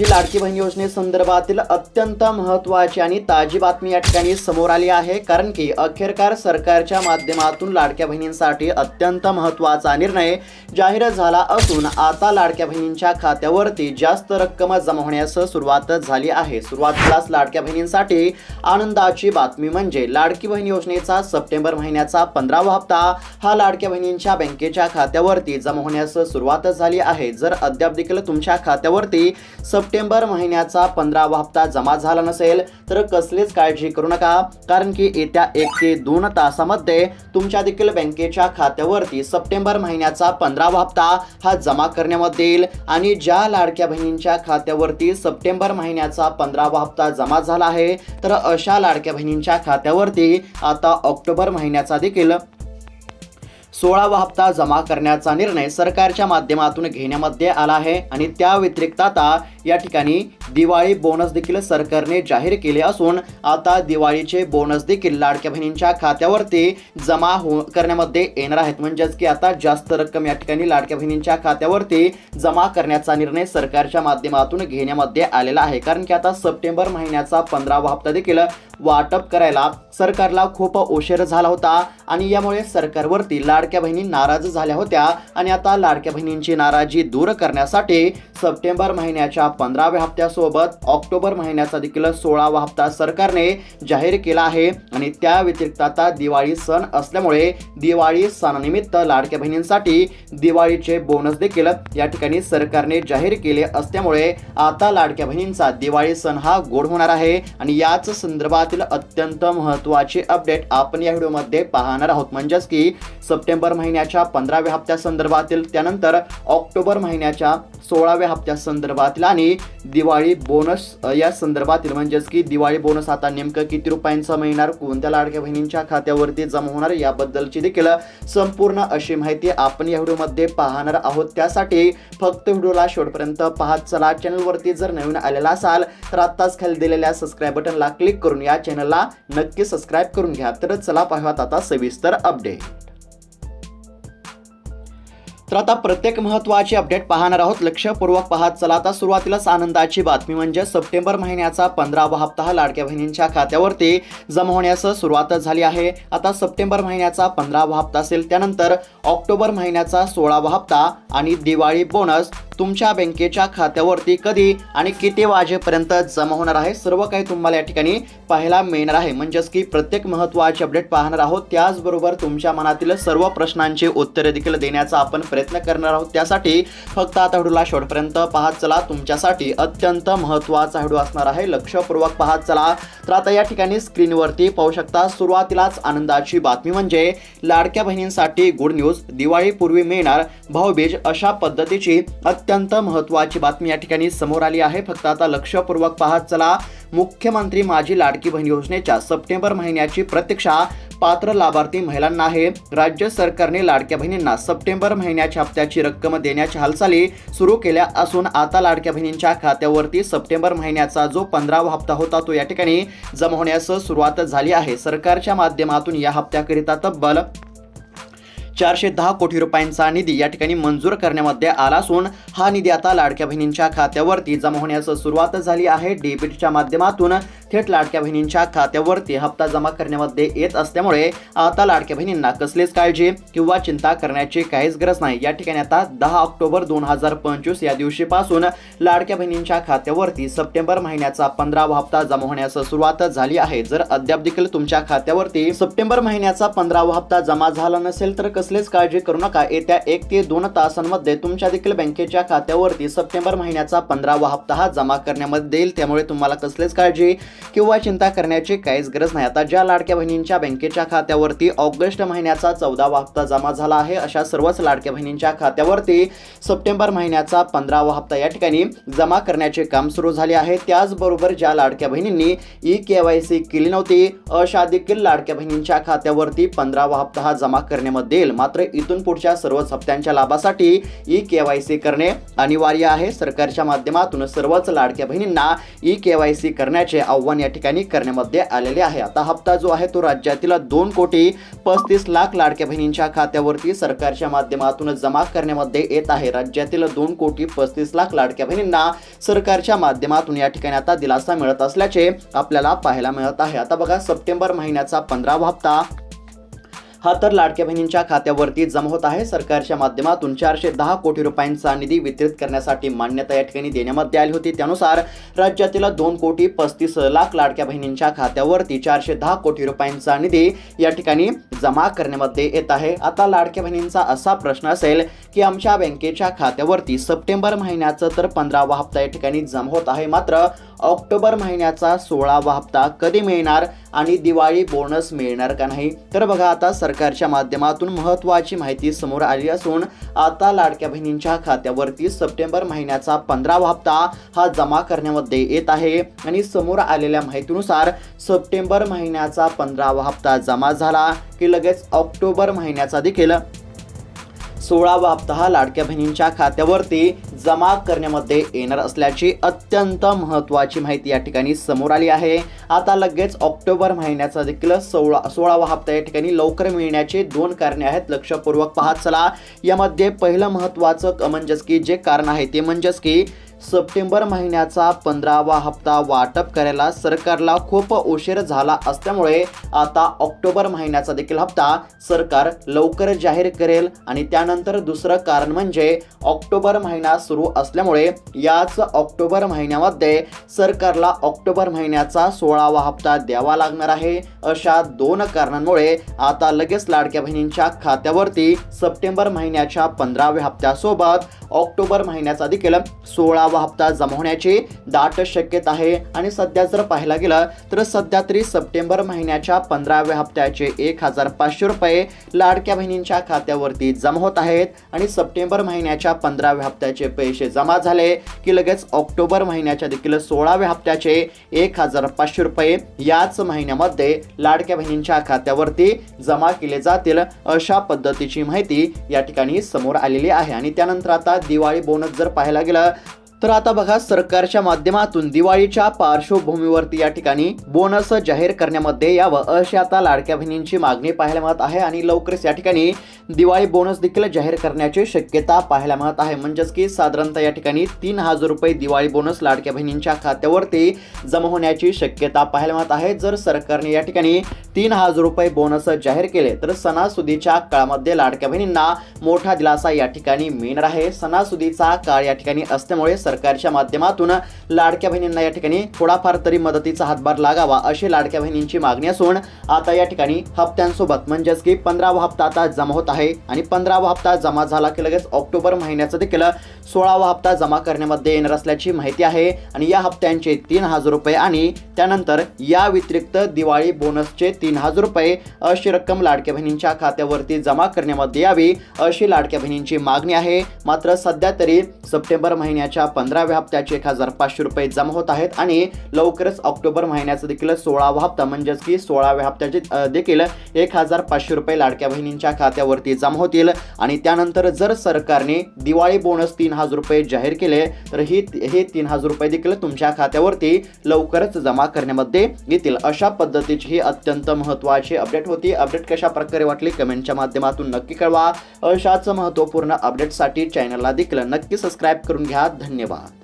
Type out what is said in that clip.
ही लाडकी बहीण योजनेसंदर्भातील अत्यंत महत्त्वाची आणि ताजी बातमी या ठिकाणी समोर आली आहे. कारण की अखेरकार सरकारच्या माध्यमातून लाडक्या बहिणींसाठी अत्यंत महत्त्वाचा निर्णय जाहीर झाला असून आता लाडक्या बहिणींच्या खात्यावरती जास्त रक्कम जमा होण्यास सुरुवात झाली आहे. सुरुवातीलाच लाडक्या बहिणींसाठी आनंदाची बातमी म्हणजे लाडकी बहीण योजनेचा सप्टेंबर महिन्याचा पंधरावा हप्ता हा लाडक्या बहिणींच्या बँकेच्या खात्यावरती जमा होण्यास सुरुवात झाली आहे. जर अद्याप देखील तुमच्या खात्यावरती सप सप्टेंबर महिन्याचा पंधरावा हप्ता जमा झाला नसेल तर कसलीच काळजी करू नका कारण की येत्या एक ते दोन तासामध्ये तुमच्या देखील बँकेच्या खात्यावरती सप्टेंबर महिन्याचा पंधरावा हप्ता हा जमा करण्यामध्ये येईल आणि ज्या लाडक्या बहिणींच्या खात्यावरती सप्टेंबर महिन्याचा पंधरावा हप्ता जमा झाला आहे तर अशा लाडक्या बहिणींच्या खात्यावरती आता ऑक्टोबर महिन्याचा देखील सोळावा हप्ता जमा करण्याचा निर्णय सरकारच्या माध्यमातून घेण्यामध्ये आला आहे आणि त्या व्यतिरिक्त आता या ठिकाणी दिवाळी बोनस देखील सरकारने जाहीर केले असून आता दिवाळीचे बोनस देखील लाडक्या बहिणींच्या खात्यावरती जमा हो करण्यामध्ये येणार आहेत. म्हणजेच की आता जास्त रक्कम या ठिकाणी लाडक्या बहिणींच्या खात्यावरती जमा करण्याचा निर्णय सरकारच्या माध्यमातून घेण्यामध्ये आलेला आहे. कारण की आता सप्टेंबर महिन्याचा पंधरावा हप्ता देखील वाटप करायला सरकारला खूप उशीर झाला होता आणि यामुळे सरकारवरती लाडक्या बहिणी नाराज झाल्या होत्या आणि आता लाडक्या बहिणींची नाराजी दूर करण्यासाठी सप्टेंबर महिन्याच्या पंधराव्या सोबत ऑक्टोबर महिन्याचा देखील सोळावा हप्ता सरकारने जाहीर केला आहे. आणि त्या व्यतिरिक्त आता दिवाळी सण असल्यामुळे दिवाळी सणानिमित्त लाडक्या बहिणींसाठी दिवाळीचे बोनस देखील या ठिकाणी सरकारने जाहीर केले असल्यामुळे आता लाडक्या बहिणींचा दिवाळी सण हा गोड होणार आहे. आणि याच संदर्भातील अत्यंत महत्त्वाची अपडेट आपण या व्हिडिओमध्ये पाहणार आहोत. म्हणजेच की सप्टेंबर महिन्याच्या पंधराव्या हप्त्या संदर्भातील त्यानंतर ऑक्टोबर महिन्याच्या सोळाव्या हप्त्या संदर्भातील आणि दिवाळी बोनस या संदर्भातील म्हणजेच की दिवाळी बोनस आता नेमकं किती रुपयांचा मिळणार कोणत्या लाडक्या बहिणींच्या खात्यावरती जमा होणार याबद्दलची देखील संपूर्ण अशी माहिती आपण या व्हिडिओमध्ये पाहणार आहोत. त्यासाठी फक्त व्हिडिओला शेवटपर्यंत पाहत चला. चॅनलवरती जर नवीन आलेला असाल तर आत्ताच खाली दिलेल्या सबस्क्राईब बटनला क्लिक करून या चॅनलला नक्की सबस्क्राईब करून घ्या. तर चला पाहूयात आता सविस्तर अपडेट तर आता प्रत्येक महत्त्वाची अपडेट पाहणार आहोत. लक्षपूर्वक पाहत चला. आता सुरुवातीलाच आनंदाची बातमी म्हणजे सप्टेंबर महिन्याचा पंधरावा हप्ता हा लाडक्या बहिणींच्या खात्यावरती जमा होण्यास सुरुवात झाली आहे. आता सप्टेंबर महिन्याचा पंधरावा हप्ता असेल. त्यानंतर ऑक्टोबर महिन्याचा सोळावा हप्ता आणि दिवाळी बोनस तुमच्या बँकेच्या खात्यावरती कधी आणि किती वाजेपर्यंत जमा होणार आहे? सर्व काही तुम्हाला या ठिकाणी पाहायला मिळणार आहे. म्हणजेच की प्रत्येक महत्त्वाचे अपडेट पाहणार आहोत. त्याचबरोबर तुमच्या मनातील सर्व प्रश्नांची उत्तरे देखील देण्याचा आपण प्रयत्न करणार आहोत. त्यासाठी फक्त आता व्हिडिओला शेवटपर्यंत पाहत चला. तुमच्यासाठी अत्यंत महत्त्वाचा व्हिडिओ असणार आहे. लक्षपूर्वक पाहत चला. तर आता या ठिकाणी स्क्रीनवरती पाहू शकता सुरुवातीलाच आनंदाची बातमी म्हणजे लाडक्या बहिणींसाठी गुड न्यूज दिवाळीपूर्वी मिळणार भाऊबीज अशा पद्धतीची अत्यंत अत्यंत महत्त्वाची बातमी या ठिकाणी समोर आली आहे. फक्त आता लक्षपूर्वक पाहत चला. मुख्यमंत्री माझी लाडकी बहीण योजनेच्या सप्टेंबर महिन्याची प्रतीक्षा पात्र लाभार्थी महिलांना आहे. राज्य सरकारने लाडक्या बहिणींना सप्टेंबर महिन्याच्या हप्त्याची रक्कम देण्याच्या हालचाली सुरू केल्या असून आता लाडक्या बहिणींच्या खात्यावरती सप्टेंबर महिन्याचा जो पंधरावा हप्ता होता तो या ठिकाणी जमा होण्यास सुरुवात झाली आहे. सरकारच्या माध्यमातून या हप्त्याकरिता तब्बल चारशे दहा कोटी रुपयांचा निधी या ठिकाणी मंजूर करण्यामध्ये आला असून हा निधी आता लाडक्या बहिणींच्या खात्यावरती जमा होण्यास सुरुवात झाली आहे. डेबिटच्या माध्यमातून थेट लाडक्या बहिणींच्या खात्यावरती हप्ता जमा करण्यामध्ये येत असल्यामुळे आता लाडक्या बहिणींना कसलीच काळजी किंवा चिंता करण्याची काहीच गरज नाही. या ठिकाणी आता दहा ऑक्टोबर दोन हजार पंचवीस या दिवशीपासून लाडक्या बहिणींच्या खात्यावरती सप्टेंबर महिन्याचा पंधरावा हप्ता जमा होण्यास सुरुवात झाली आहे. जर अद्याप देखील तुमच्या खात्यावरती सप्टेंबर महिन्याचा पंधरावा हप्ता जमा झाला नसेल तर कसलीच काळजी करू नका. येत्या एक ते दोन तासांमध्ये तुमच्या देखील बँकेच्या खात्यावरती सप्टेंबर महिन्याचा पंधरावा हप्ता हा जमा करण्यामध्ये येईल. त्यामुळे तुम्हाला कसलीच काळजी किंवा चिंता करण्याची काहीच गरज नाही. आता ज्या लाडक्या बहिणींच्या बँकेच्या खात्यावरती ऑगस्ट महिन्याचा चौदावा हप्ता जमा झाला आहे अशा सर्वच लाडक्या बहिणींच्या खात्यावरती सप्टेंबर महिन्याचा पंधरावा हप्ता या ठिकाणी जमा करण्याचे काम सुरू झाले आहे. त्याचबरोबर ज्या लाडक्या बहिणींनी ई के वाय सी केली नव्हती अशा देखील लाडक्या बहिणींच्या खात्यावरती पंधरावा हप्ता हा जमा करण्यामध्ये येईल मात्र इथून पुढच्या सर्वच हप्त्यांच्या लाभासाठी ई के वाय सी करणे अनिवार्य आहे. सरकारच्या माध्यमातून सर्वच लाडक्या बहिणींना ई के वाय सी करण्याचे आव्हान या ठिकाणी करण्यामध्ये आलेले आहे. आता हप्ता जो आहे तो राज्यातील दोन कोटी पस्तीस लाख लाडक्या बहिणींच्या खात्यावरती सरकारच्या माध्यमातून जमा करण्यामध्ये येत आहे. राज्यातील दोन कोटी पस्तीस लाख लाडक्या बहिणींना सरकारच्या माध्यमातून या ठिकाणी आता दिलासा मिळत असल्याचे आपल्याला पाहायला मिळत आहे. आता बघा सप्टेंबर महिन्याचा पंधरावा हप्ता हा तर लाडक्या बहिणींच्या खात्यावरती जमा होत आहे. सरकारच्या माध्यमातून चारशे दहा कोटी रुपयांचा निधी वितरित करण्यासाठी मान्यता या ठिकाणी देण्यामध्ये आली होती. त्यानुसार राज्यातील दोन कोटी पस्तीस लाख लाडक्या बहिणींच्या खात्यावरती चारशे दहा कोटी रुपयांचा निधी या ठिकाणी जमा करण्यामध्ये येत आहे. आता लाडक्या बहिणींचा असा प्रश्न असेल की आमच्या बँकेच्या खात्यावरती सप्टेंबर महिन्याचं तर पंधरावा हप्ता या ठिकाणी जमा होत आहे. मात्र ऑक्टोबर महिन्याचा सोळावा हप्ता कधी मिळणार आणि दिवाळी बोनस मिळणार का नाही? तर बघा आता सरकारच्या माध्यमातून महत्त्वाची माहिती समोर आली असून आता लाडक्या बहिणींच्या खात्यावरती सप्टेंबर महिन्याचा पंधरावा हप्ता हा जमा करण्यामध्ये येत आहे. आणि समोर आलेल्या माहितीनुसार सप्टेंबर महिन्याचा पंधरावा हप्ता जमा झाला की लगेच ऑक्टोबर महिन्याचा देखील सोळावा हप्ता लाडक्या बहिणींच्या खात्यावरती जमा करण्यामध्ये येणार असल्याची अत्यंत महत्त्वाची माहिती या ठिकाणी समोर आली आहे. आता लगेच ऑक्टोबर महिन्याचा देखील सोळा सोळावा हप्ता या ठिकाणी लवकर मिळण्याचे दोन कारणे आहेत. लक्षपूर्वक पाहत चला. यामध्ये पहिलं महत्त्वाचं म्हणजेच की जे कारण आहे ते म्हणजेच की सप्टेंबर महिन्याचा पंधरावा हप्ता वाटप करायला सरकारला खूप उशीर झाला असल्यामुळे आता ऑक्टोबर महिन्याचा देखील हप्ता सरकार लवकर जाहीर करेल आणि त्यानंतर दुसरं कारण म्हणजे ऑक्टोबर महिना सुरू असल्यामुळे याच ऑक्टोबर महिन्यामध्ये सरकारला ऑक्टोबर महिन्याचा सोळावा हप्ता द्यावा लागणार आहे. अशा दोन कारणांमुळे आता लगेच लाडक्या बहिणींच्या खात्यावरती सप्टेंबर महिन्याच्या पंधराव्या हप्त्यासोबत ऑक्टोबर महिन्याचा देखील सोळा सोळावा हप्ता जमा होण्याची दाट शक्यता आहे. आणि सध्या जर पाहायला गेलं तर सध्या तरी सप्टेंबर महिन्याच्या पंधराव्या हप्त्याचे एक हजार पाचशे रुपये लाडक्या बहिणींच्या खात्यावरती जमा होत आहेत. आणि सप्टेंबर महिन्याच्या पंधराव्या हप्त्याचे पैसे जमा झाले की लगेच ऑक्टोबर महिन्याच्या देखील सोळाव्या हप्त्याचे एक हजार पाचशे रुपये याच महिन्यामध्ये लाडक्या बहिणींच्या खात्यावरती जमा केले जातील अशा पद्धतीची माहिती या ठिकाणी समोर आलेली आहे. आणि त्यानंतर आता दिवाळी बोनस जर पाहायला गेलं तर आता बघा सरकारच्या माध्यमातून दिवाळीच्या पार्श्वभूमीवरती या ठिकाणी बोनस जाहीर करण्यामध्ये यावं अशी आता लाडक्या बहिणींची मागणी पाहायला मिळत आहे आणि लवकरच या ठिकाणी दिवाळी बोनस देखील जाहीर करण्याची शक्यता पाहायला मिळत आहे. म्हणजेच की साधारणतः या ठिकाणी तीन हजार रुपये दिवाळी बोनस लाडक्या बहिणींच्या खात्यावरती जमा होण्याची शक्यता पाहायला मिळत आहे. जर सरकारने या ठिकाणी तीन हजार रुपये बोनस जाहीर केले तर सणासुदीच्या काळामध्ये लाडक्या बहिणींना मोठा दिलासा या ठिकाणी मिळणार आहे. सणासुदीचा काळ या ठिकाणी असल्यामुळे सरकारच्या माध्यमातून लाडक्या बहिणींना या ठिकाणी थोडाफार तरी मदतीचा हातभार लागावा अशी लाडक्या बहिणींची मागणी असून आता या ठिकाणी हप्त्यांसोबत म्हणजेच की पंधरावा हप्ता आता जमा होत आहे आणि पंधरावा हप्ता जमा झाला की लगेच ऑक्टोबर महिन्याचा देखील सोळावा हप्ता जमा करण्यामध्ये येणार असल्याची माहिती आहे. आणि या हप्त्यांचे तीन हजार रुपये आणि त्यानंतर या व्यतिरिक्त दिवाळी बोनसचे तीन हजार रुपये अशी रक्कम लाडक्या बहिणींच्या खात्यावरती जमा करण्यामध्ये यावी अशी लाडक्या बहिणींची मागणी आहे. मात्र सध्या तरी सप्टेंबर महिन्याच्या पंधराव्या हप्त्याचे एक हजार पाचशे रुपये जमा होत आहेत आणि लवकरच ऑक्टोबर महिन्याचा देखील सोळावा हप्ता म्हणजेच की सोळाव्या हप्त्याचे देखील एक हजार पाचशे रुपये लाडक्या बहिणींच्या खात्यावरती जमा होतील. आणि त्यानंतर जर सरकारने दिवाळी बोनस तीन हजार रुपये जाहीर केले तर ही हे तीन हजार रुपये देखील तुमच्या खात्यावरती लवकरच जमा करण्यामध्ये येतील. अशा पद्धतीची ही अत्यंत महत्त्वाची अपडेट होती. अपडेट कशा प्रकारे वाटली? कमेंटच्या माध्यमातून नक्की कळवा. अशाच महत्त्वपूर्ण अपडेटसाठी चॅनलला देखील नक्की सबस्क्राईब करून घ्या. धन्यवाद. Гнева.